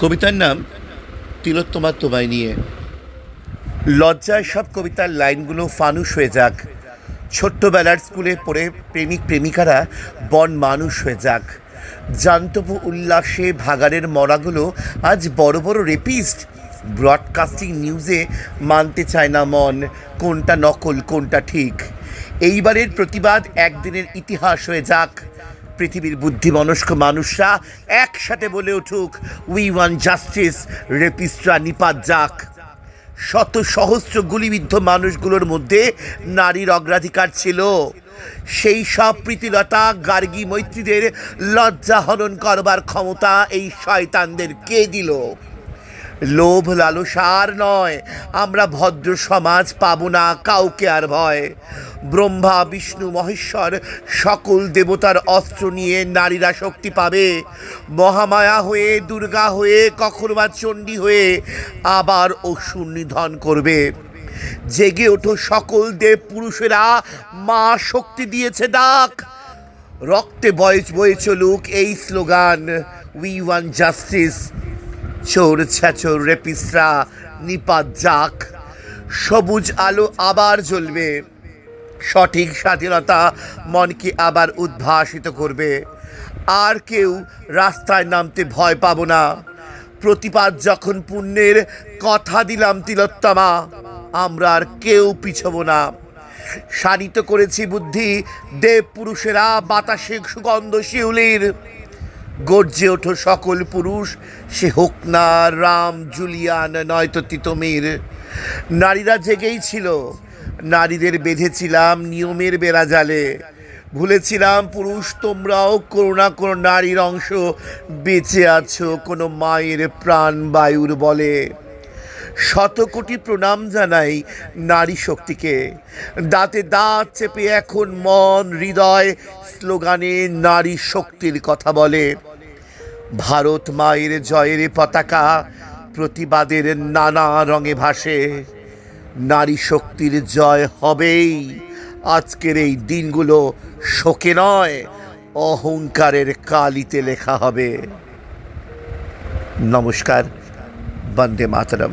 কবিতার নাম তিলোত্তমা তোমায় নিয়ে। লজ্জায় সব কবিতার লাইনগুলো ফানুস হয়ে যাক। ছোট্টবেলার স্কুলে পড়ে প্রেমিক প্রেমিকারা বন মানুষ হয়ে যাক। জান্তব উল্লাসে ভাগাড়ের মরাগুলো আজ বড় বড় রেপিস্ট ব্রডকাস্টিং নিউজে মানতে চায় না মন, কোনটা নকল, কোনটা ঠিক। এইবারের প্রতিবাদ একদিনের ইতিহাস হয়ে যাক। পৃথিবীর বুদ্ধিমনস্ক মানুষরা একসাথে বলে উঠুক উই ওয়ান জাস্টিস রেপিস্ট্রা নিপাত যাক। শত সহস্র গুলিবিদ্ধ মানুষগুলোর মধ্যে নারীর অগ্রাধিকার ছিল। সেই সব প্রীতিলতা, গার্গী মৈত্রীদের লজ্জা হরণ করবার ক্ষমতা এই শয়তানদের কে দিল? লোভ লালসার নয়। আমরা ভদ্র সমাজ পাবো না কাউকে আর ভয়। ব্রহ্মা, বিষ্ণু, মহেশ্বর সকল দেবতার অস্ত্র নিয়ে নারীরা শক্তি পাবে। মহামায়া হয়ে, দুর্গা হয়ে, কখনো বা চণ্ডী হয়ে আবার অসুর নিধন করবে। জেগে ওঠো সকল দেব পুরুষেরা। মা, শক্তি দিয়েছে ডাক। রক্তে বয়স বয়ে চলুক এই স্লোগান। উই ওয়ান জাস্টিস চোর ছ্যাচোর রেপিসরা নিপাত যাক সবুজ আলো আবার জ্বলবে। সঠিক স্বাধীনতা মনকে আবার উদ্ভাসিত করবে। আর কেউ রাস্তায় নামতে ভয় পাবো না। প্রতিবাদ যখন পুণ্যের কথা দিলাম তিলোত্তমা, আমরা আর কেউ পিছবো না। শানিত করেছি বুদ্ধি দেব পুরুষেরা বাতাসে সুগন্ধ শিউলির। গর্জে ওঠো সকল পুরুষ। সে হোক না রাম, জুলিয়ান, নয়তো তিতমির। নারীরা জেগেই ছিল, নারীদের বেঁধেছিলাম নিয়মের বেড়া জালে ভুলেছিলাম, পুরুষ, তোমরাও কোনো না কোনো নারীর অংশ বেঁচে আছো কোনো মায়ের প্রাণ বায়ুর বলে। শত কোটি প্রণাম জানাই নারী শক্তিকে। দাঁতে দাঁত চেপে এখন মন, হৃদয়, স্লোগানে নারী শক্তির কথা বলে। ভারত মায়ের জয়ের পতাকা, প্রতিবাদের নানা রঙে ভাসে। নারী শক্তির জয় হবেই। আজকের এই দিনগুলো শোকে নয়, অহংকারের কালিতে লেখা হবে। নমস্কার, বন্দে মাতরম।